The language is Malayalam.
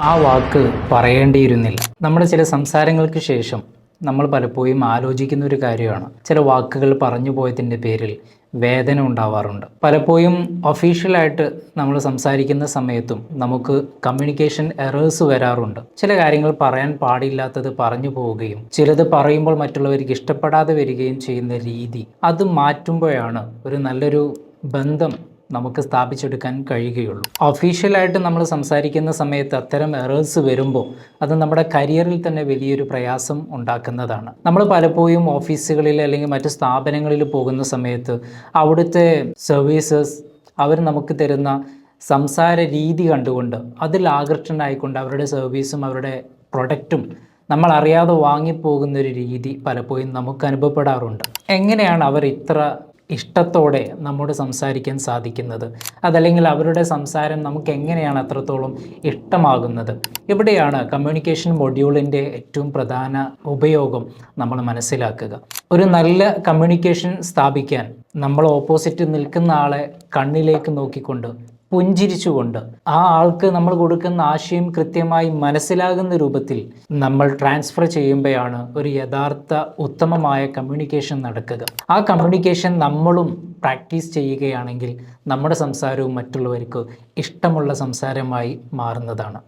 ആ വാക്ക് പറയേണ്ടിയിരുന്നില്ല. നമ്മുടെ ചില സംസാരങ്ങൾക്ക് ശേഷം നമ്മൾ പലപ്പോഴും ആലോചിക്കുന്ന ഒരു കാര്യമാണ്. ചില വാക്കുകൾ പറഞ്ഞു പോയതിന്റെ പേരിൽ വേദന ഉണ്ടാവാറുണ്ട്. പലപ്പോഴും ഒഫീഷ്യലായിട്ട് നമ്മൾ സംസാരിക്കുന്ന സമയത്തും നമുക്ക് കമ്മ്യൂണിക്കേഷൻ എറേഴ്സ് വരാറുണ്ട്. ചില കാര്യങ്ങൾ പറയാൻ പാടില്ലാത്തത് പറഞ്ഞു പോവുകയും ചിലത് പറയുമ്പോൾ മറ്റുള്ളവർക്ക് ഇഷ്ടപ്പെടാതെ വരികയും ചെയ്യുന്ന രീതി അത് മാറ്റുമ്പോഴാണ് ഒരു നല്ലൊരു ബന്ധം നമുക്ക് സ്ഥാപിച്ചെടുക്കാൻ കഴിയുകയുള്ളൂ. ഒഫീഷ്യലായിട്ട് നമ്മൾ സംസാരിക്കുന്ന സമയത്ത് അത്തരം എറേഴ്സ് വരുമ്പോൾ അത് നമ്മുടെ കരിയറിൽ തന്നെ വലിയൊരു പ്രയാസം ഉണ്ടാക്കുന്നതാണ്. നമ്മൾ പലപ്പോഴും ഓഫീസുകളിൽ അല്ലെങ്കിൽ മറ്റ് സ്ഥാപനങ്ങളിൽ പോകുന്ന സമയത്ത് അവിടുത്തെ സർവീസസ് അവർ നമുക്ക് തരുന്ന സംസാര രീതി കണ്ടുകൊണ്ട് അതിൽ ആകർഷണനായിക്കൊണ്ട് അവരുടെ സർവീസും അവരുടെ പ്രൊഡക്റ്റും നമ്മൾ അറിയാതെ വാങ്ങിപ്പോകുന്ന ഒരു രീതി പലപ്പോഴും നമുക്ക് അനുഭവപ്പെടാറുണ്ട്. എങ്ങനെയാണ് അവർ ഇത്ര ഇഷ്ടത്തോടെ നമ്മോട് സംസാരിക്കാൻ സാധിക്കുന്നത്. അതല്ലെങ്കിൽ അവരുടെ സംസാരം നമുക്ക് എങ്ങനെയാണ് അത്രത്തോളം ഇഷ്ടമാകുന്നത്? ഇവിടെയാണ് കമ്മ്യൂണിക്കേഷൻ മൊഡ്യൂളിന്റെ ഏറ്റവും പ്രധാന ഉപയോഗം നമ്മൾ മനസ്സിലാക്കുക. ഒരു നല്ല കമ്മ്യൂണിക്കേഷൻ സ്ഥാപിക്കാൻ നമ്മൾ ഓപ്പോസിറ്റ് നിൽക്കുന്ന ആളെ കണ്ണിലേക്ക് നോക്കിക്കൊണ്ട് പുഞ്ചിരിച്ചുകൊണ്ട് ആ ആൾക്ക് നമ്മൾ കൊടുക്കുന്ന ആശയം കൃത്യമായി മനസ്സിലാകുന്ന രൂപത്തിൽ നമ്മൾ ട്രാൻസ്ഫർ ചെയ്യുമ്പോഴാണ് ഒരു യഥാർത്ഥ ഉത്തമമായ കമ്മ്യൂണിക്കേഷൻ നടക്കുക. ആ കമ്മ്യൂണിക്കേഷൻ നമ്മളും പ്രാക്ടീസ് ചെയ്യുകയാണെങ്കിൽ നമ്മുടെ സംസാരവും മറ്റുള്ളവർക്ക് ഇഷ്ടമുള്ള സംസാരമായി മാറുന്നതാണ്.